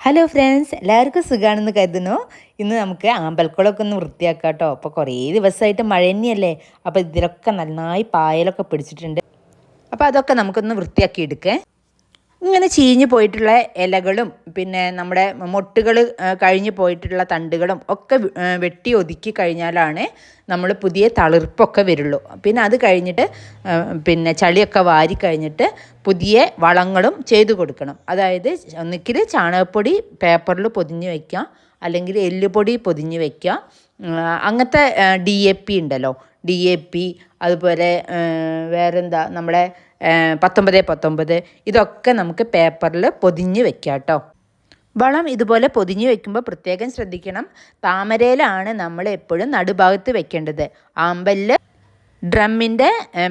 Hello friends എല്ലാവർക്കും സുഖമാണെന്ന് കരുതുന്നു. ഇന്ന് നമുക്ക് ആമ്പൽക്കുളമൊക്കെ ഒന്ന് വൃത്തിയാക്കാം കേട്ടോ അപ്പോൾ കുറേ ദിവസമായിട്ട് മഴ തന്നെയല്ലേ അപ്പോൾ ഇതിലൊക്കെ നന്നായി പായലൊക്കെ പിടിച്ചിട്ടുണ്ട്. അപ്പോൾ അതൊക്കെ നമുക്കൊന്ന് വൃത്തിയാക്കി എടുക്കേ. ഇങ്ങനെ ചീഞ്ഞു പോയിട്ടുള്ള ഇലകളും പിന്നെ നമ്മുടെ മൊട്ടുകൾ കഴിഞ്ഞു പോയിട്ടുള്ള തണ്ടുകളും ഒക്കെ വെട്ടി ഒതുക്കി കഴിഞ്ഞാലാണ് നമ്മൾ പുതിയ തളിർപ്പൊക്കെ വരുള്ളൂ. പിന്നെ അത് കഴിഞ്ഞിട്ട് പിന്നെ ചളിയൊക്കെ വാരി കഴിഞ്ഞിട്ട് പുതിയ വളങ്ങളും ചെയ്തു കൊടുക്കണം. അതായത് ഒന്നിക്കിൽ ചാണകപ്പൊടി പേപ്പറിൽ പൊതിഞ്ഞ് വയ്ക്കാം അല്ലെങ്കിൽ എല്ലുപൊടി പൊതിഞ്ഞ് വയ്ക്കുക അങ്ങനത്തെ ഡി എ പി ഉണ്ടല്ലോ. ഡി എ പി അതുപോലെ വേറെന്താ നമ്മുടെ പത്തൊമ്പത് പത്തൊമ്പത് ഇതൊക്കെ നമുക്ക് പേപ്പറിൽ പൊതിഞ്ഞ് വെക്കാം കേട്ടോ. വളം ഇതുപോലെ പൊതിഞ്ഞ് വെക്കുമ്പോൾ പ്രത്യേകം ശ്രദ്ധിക്കണം. താമരയിലാണ് നമ്മൾ എപ്പോഴും നടുഭാഗത്ത് വെക്കേണ്ടത്. ആമ്പലിൽ ഡ്രമ്മിന്റെ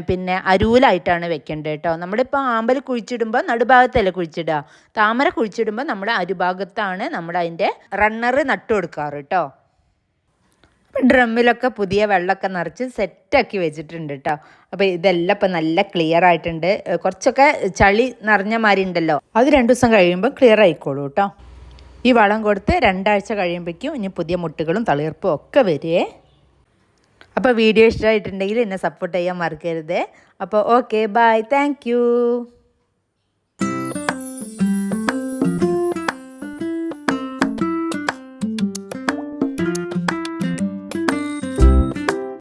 പിന്നെ അരൂലായിട്ടാണ് വെക്കേണ്ടത് കേട്ടോ നമ്മളിപ്പോൾ ആമ്പൽ കുഴിച്ചിടുമ്പോൾ നടുഭാഗത്തല്ല കുഴിച്ചിടുക. താമര കുഴിച്ചിടുമ്പോൾ നമ്മുടെ അരുഭാഗത്താണ് നമ്മൾ അതിന്റെ റണ്ണർ നട്ടു കൊടുക്കാറ് കേട്ടോ ഡ്രമ്മിലൊക്കെ പുതിയ വെള്ളമൊക്കെ നിറച്ച് സെറ്റാക്കി വെച്ചിട്ടുണ്ട് കേട്ടോ അപ്പോൾ ഇതെല്ലാം ഇപ്പം നല്ല ക്ലിയർ ആയിട്ടുണ്ട്. കുറച്ചൊക്കെ ചളി നിറഞ്ഞ മാതിരി ഉണ്ടല്ലോ. അത് രണ്ട് ദിവസം കഴിയുമ്പോൾ ക്ലിയർ ആയിക്കോളൂ കേട്ടോ ഈ വളം കൊടുത്ത് രണ്ടാഴ്ച കഴിയുമ്പോഴേക്കും ഇനി പുതിയ മുട്ടുകളും തളിർപ്പും ഒക്കെ വരുവേ അപ്പോൾ വീഡിയോ ഇഷ്ടമായിട്ടുണ്ടെങ്കിൽ എന്നെ സപ്പോർട്ട് ചെയ്യാൻ മറക്കരുത്. അപ്പോൾ ഓക്കെ ബൈ താങ്ക്